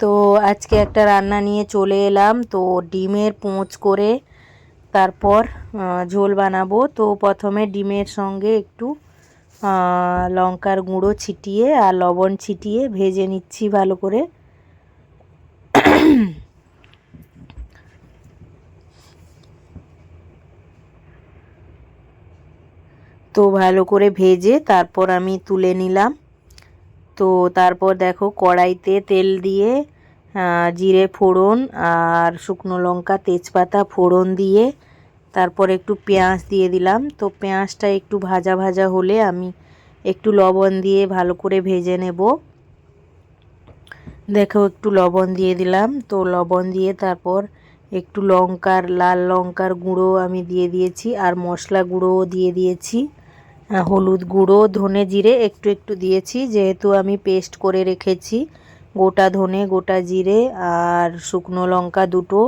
তো আজকে একটা রান্না নিয়ে চলে এলাম। তো ডিমের পোঁচ করে তারপর ঝোল বানাবো। তো প্রথমে ডিমের সঙ্গে একটু লঙ্কার গুঁড়ো ছিটিয়ে আর লবণ ছিটিয়ে ভেজে নিচ্ছি ভালো করে। তো ভালো করে ভেজে তারপর আমি তুলে নিলাম। তো তারপর দেখো কড়াইতে তেল দিয়ে জিরে ফোড়ন আর শুকনো লঙ্কা, তেজপাতা, ফোড়ন দিয়ে তারপর একটু পেঁয়াজ দিয়ে দিলাম। তো পেঁয়াজটা একটু ভাজা ভাজা হলে আমি একটু লবণ দিয়ে ভালো করে ভেজে নেব। দেখো একটু লবণ দিয়ে দিলাম। তো লবণ দিয়ে তারপর একটু লঙ্কার, লাল লঙ্কার গুঁড়ো আমি দিয়ে দিয়েছি আর মশলা গুঁড়োও দিয়ে দিয়েছি। হলুদ গুঁড়ো, ধনে জিরে একটু একটু দিয়েছি, যেহেতু আমি পেস্ট করে রেখেছি। গোটা ধনে, গোটা জিরে আর শুকনো লঙ্কা দুটো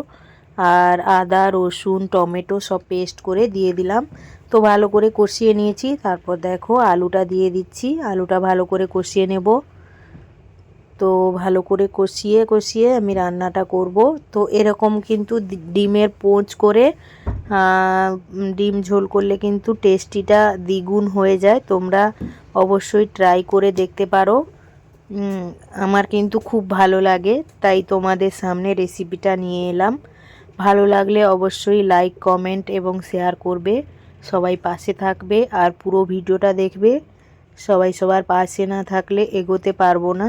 আর আদা, রসুন, টমেটো সব পেস্ট করে দিয়ে দিলাম। তো ভালো করে কষিয়ে নিয়েছি। তারপর দেখো আলুটা দিয়ে দিচ্ছি। আলুটা ভালো করে কষিয়ে নেব। তো ভালো করে কষিয়ে কষিয়ে আমি রান্নাটা করব। তো এরকম কিন্তু ডিমের পোঁচ করে ডিম ঝোল করলে কিন্তু টেস্টিটা দ্বিগুণ হয়ে যায়। তোমরা অবশ্যই ট্রাই করে দেখতে পারো। আমার কিন্তু খুব ভালো লাগে, তাই তোমাদের সামনে রেসিপিটা নিয়ে এলাম। ভালো লাগলে অবশ্যই লাইক কমেন্ট এবং শেয়ার করবে। সবাই পাশে থাকবে আর পুরো ভিডিওটা দেখবে। সবাই সবার পাশে না থাকলে এগোতে পারব না।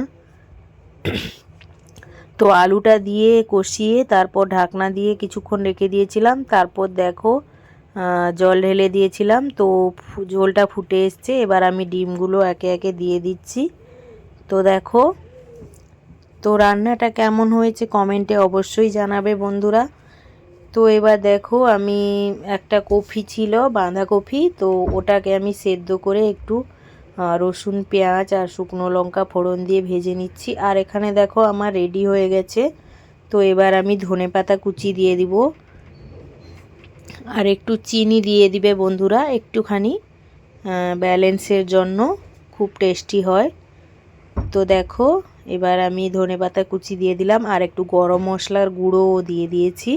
তো আলুটা দিয়ে কষিয়ে তারপর ঢাকনা দিয়ে কিছুক্ষণ রেখে দিয়েছিলাম। তারপর দেখো জল ঢেলে দিয়েছিলাম। তো ঝোলটা ফুটে এসছে। এবার আমি ডিমগুলো একে একে দিয়ে দিচ্ছি। তো দেখো, তো রান্নাটা কেমন হয়েছে কমেন্টে অবশ্যই জানাবে বন্ধুরা। তো এবার দেখো, আমি একটা কফি ছিল, বাঁধাকপি। তো ওটাকে আমি সেদ্ধ করে একটু রসুন, পেঁয়াজ আর শুকনো লঙ্কা ফোড়ন দিয়ে ভেজে নিচ্ছি। আর এখানে দেখো আমার রেডি হয়ে গেছে। তো এবার আমি ধনে পাতা কুচি দিয়ে দিব। আর একটু চিনি দিয়ে দিবে বন্ধুরা একটুখানি ব্যালেন্সের জন্য। খুব টেস্টি হয়। তো দেখো, এবার আমি ধনে পাতা কুচি দিয়ে দিলাম। আর একটু গরম মশলার গুঁড়োও দিয়ে দিয়েছি।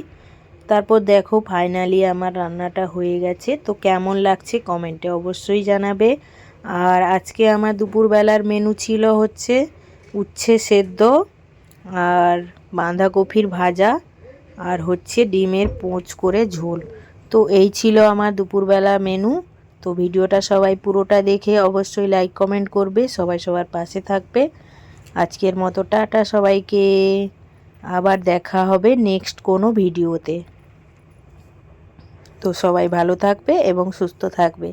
তারপর দেখো ফাইনালি আমার রান্নাটা হয়ে গেছে। তো কেমন লাগছে কমেন্টে অবশ্যই জানাবে। আর আজকে আমার দুপুরবেলার মেনু ছিল হচ্ছে উচ্ছে সেদ্ধ আর বাঁধাকপির ভাজা আর হচ্ছে ডিমের পোঁচ করে ঝোল। তো এই ছিল আমার দুপুরবেলা মেনু তো ভিডিওটা সবাই পুরোটা দেখে অবশ্যই লাইক কমেন্ট করবে। সবাই সবার পাশে থাকবে। আজকের মতো টাটা সবাইকে। আবার দেখা হবে নেক্সট কোনো ভিডিওতে। তো সবাই ভালো থাকবে এবং সুস্থ থাকবে।